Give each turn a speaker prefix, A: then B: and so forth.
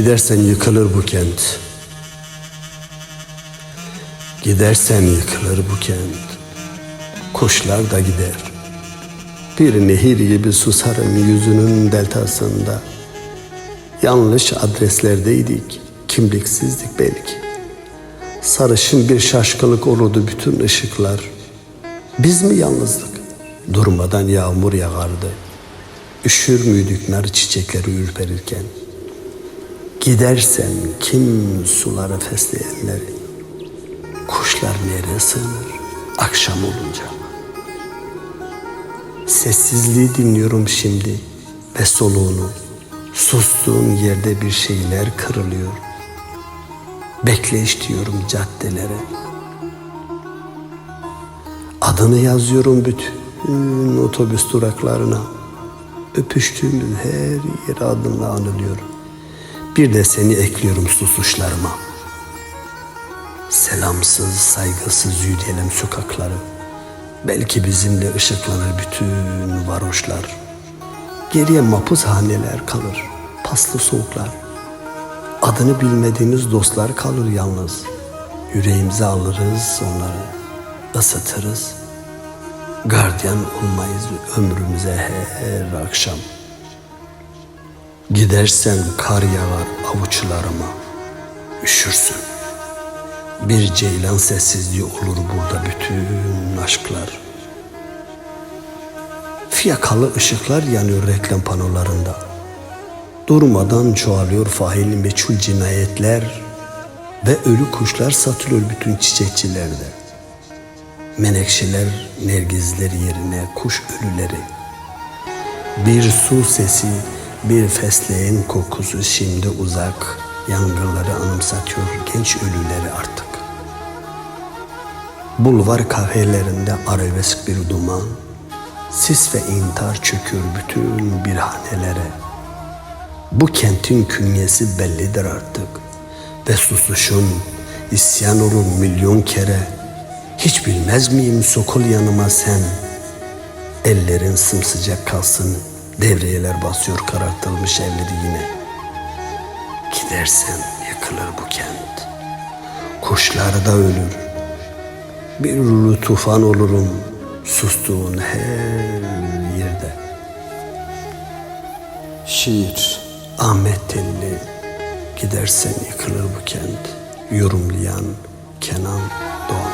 A: Gidersen yıkılır bu kent. Gidersen yıkılır bu kent. Kuşlar da gider. Bir nehir gibi susarım yüzünün deltasında. Yanlış adreslerdeydik, kimliksizdik belki. Sarışın bir şaşkınlık olurdu bütün ışıklar. Biz mi yalnızdık? Durmadan yağmur yağardı. Üşür müydük nar çiçekleri ürperirken? Gidersen kim sulara fesleyenleri? Kuşlar nereye sığınır akşam olunca? Sessizliği dinliyorum şimdi ve soluğunu. Sustuğun yerde bir şeyler kırılıyor. Bekleyiş diyorum caddelere. Adını yazıyorum bütün otobüs duraklarına. Öpüştüğümüz her yer adımla anılıyor. Bir de seni ekliyorum susuşlarıma. Selamsız, saygısız yürüyelim sokakları. Belki bizimle ışıklanır bütün varoşlar. Geriye mapushaneler kalır, paslı soğuklar. Adını bilmediğimiz dostlar kalır yalnız. Yüreğimize alırız onları, ısıtırız. Gardiyan olmayız ömrümüze her akşam. Gidersen kar yağar avuçlarıma, üşürsün. Bir ceylan sessizliği olur burada bütün aşklar. Fiyakalı ışıklar yanıyor reklam panolarında. Durmadan çoğalıyor faili meçhul cinayetler ve ölü kuşlar satılıyor bütün çiçekçilerde. Menekşeler, nergizler yerine kuş ölüleri. Bir su sesi, bir fesleğen kokusu şimdi uzak, yangınları anımsatıyor genç ölüleri artık. Bulvar kahvelerinde arabesk bir duman, sis ve intihar çöküyor bütün birhanelere. Bu kentin künyesi bellidir artık ve susuşun isyan olur milyon kere. Hiç bilmez miyim sokul yanıma sen? Ellerin sımsıcak kalsın, devriyeler basıyor karartılmış evleri yine. Gidersen yıkılır bu kent. Kuşlar da ölür. Bir ulu tufan olurum sustuğun her yerde. Şiir Ahmet Telli Gidersen yıkılır bu kent Yorumlayan Kenan Doğan